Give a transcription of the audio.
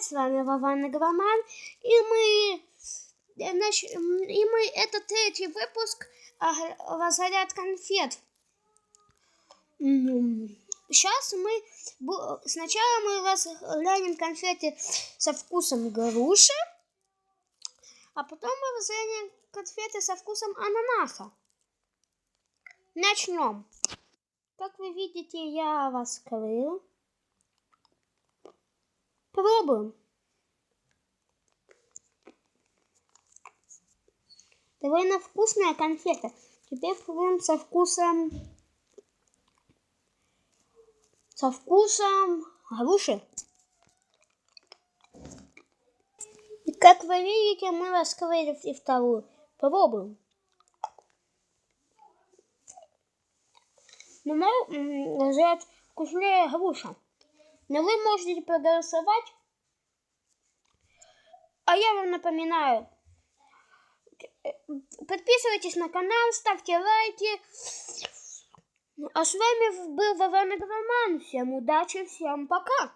привет! С вами Вован Игроман. И мы... Значит, и мы... Это третий выпуск «Разряд конфет». Сейчас мы... Сначала мы разглянем конфеты со вкусом груши. А потом мы разглянем конфеты со вкусом ананаса. Начнем. Как вы видите, я раскрыл. Пробуем. Довольно вкусная конфета. Теперь пробуем со вкусом... Со вкусом груши. И как вы видите, мы раскрыли и вторую. Пробуем. Но мы взять вкуснее груша. Но вы можете проголосовать. А я вам напоминаю, подписывайтесь на канал, ставьте лайки. А с вами был Вован Игроман. Всем удачи, всем пока.